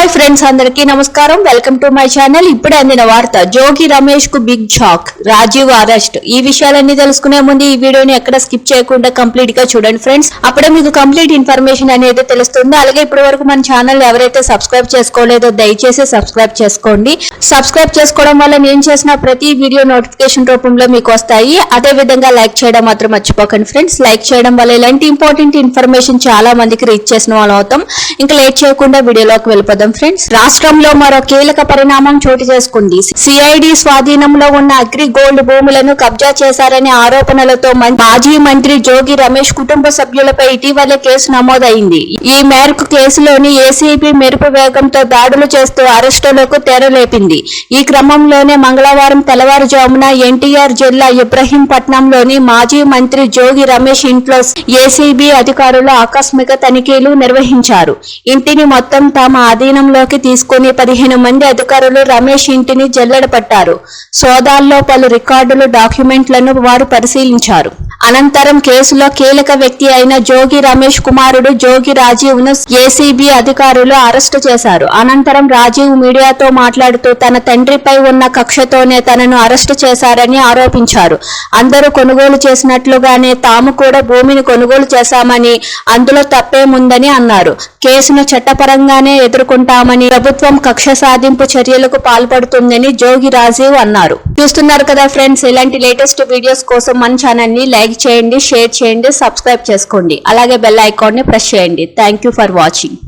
Hi friends అందరికీ నమస్కారం. Welcome to my channel ఇప్పుడే అందిన వార్త జోగి రమేష్కు బిగ్ షాక్ రాజీవ్ అరెస్ట్ ఈ విషయాలన్నీ తెలుసుకునే ముందు ఈ వీడియోని ఎక్కడ స్కిప్ చేయకుండా కంప్లీట్గా చూడండి ఫ్రెండ్స్ అప్పుడే మీకు కంప్లీట్ ఇన్ఫర్మేషన్ అనేది తెలుస్తుంది. అలాగే ఇప్పటి వరకు మన ఛానల్ ఎవరైతే సబ్స్క్రైబ్ చేసుకోలేదో దయచేసి సబ్స్క్రైబ్ చేసుకోండి. సబ్స్క్రైబ్ చేసుకోవడం వల్ల నేను చేసిన ప్రతి వీడియో నోటిఫికేషన్ రూపంలో మీకు వస్తాయి. అదే విధంగా లైక్ చేయడం మాత్రం మర్చిపోకండి ఫ్రెండ్స్ లైక్ చేయడం వల్ల ఇలాంటి ఇంపార్టెంట్ ఇన్ఫర్మేషన్ చాలా మందికి రీచ్ చేసిన వాళ్ళం అవుతాం. ఇంకా లేట్ చేయకుండా వీడియోలోకి వెళ్ళిపోదాం. ఫ్రెండ్స్. రాష్ట్రంలో మరో కీలక పరిణామం చోటు చేసుకుంది. సిఐడి స్వాధీనంలో ఉన్న అగ్రి గోల్డ్ భూములను కబ్జా చేశారనే ఆరోపణలతో మాజీ మంత్రి జోగి రమేష్ కుటుంబ సభ్యులపై ఇటీవలే కేసు నమోదైంది. ఈ మేరకు కేసులోని ఏసీబీ మెరుపు వేగంతో దాడులు చేస్తూ అరెస్టులకు తెరలేపింది. ఈ క్రమంలోనే మంగళవారం తెల్లవారుజామున ఎన్టీఆర్ జిల్లా ఇబ్రహీంపట్నంలోని మాజీ మంత్రి జోగి రమేష్ ఇంట్లో ఏసీబీ అధికారులు ఆకస్మిక తనిఖీలు నిర్వహించారు. ఇంటిని మొత్తం తమ అధీనంలోకి తీసుకుని పదిహేను మంది అధికారులు రమేష్ ఇంటిని జల్లెడ పట్టారు సోదాల్లో పలు రికార్డులు డాక్యుమెంట్లను వారు పరిశీలించారు. అనంతరం కేసులో కీలక వ్యక్తి అయిన జోగి రమేష్ కుమారుడు జోగి రాజీవ్ను ఏసీబీ అధికారులు అరెస్టు చేశారు. అనంతరం రాజీవ్ మీడియాతో మాట్లాడుతూ తన తండ్రిపై ఉన్న కక్షతోనే తనను అరెస్టు చేశారని ఆరోపించారు. అందరూ కొనుగోలు చేసినట్లుగానే తాము కూడా భూమిని కొనుగోలు చేశామని అందులో తప్పేముందని అన్నారు. కేసును చట్టపరంగానే ఎదుర్కొంటామని ప్రభుత్వం కక్ష సాధింపు చర్యలకు పాల్పడుతుందని జోగి రాజీవ్ అన్నారు. చూస్తున్నారు కదా ఫ్రెండ్స్ ఇలాంటి లేటెస్ట్ వీడియోస్ కోసం మన ఛానల్ని లైక్ చేయండి షేర్ చేయండి సబ్స్క్రైబ్ చేసుకోండి. అలాగే బెల్ ఐకాన్ని ప్రెస్ చేయండి. Thank you for watching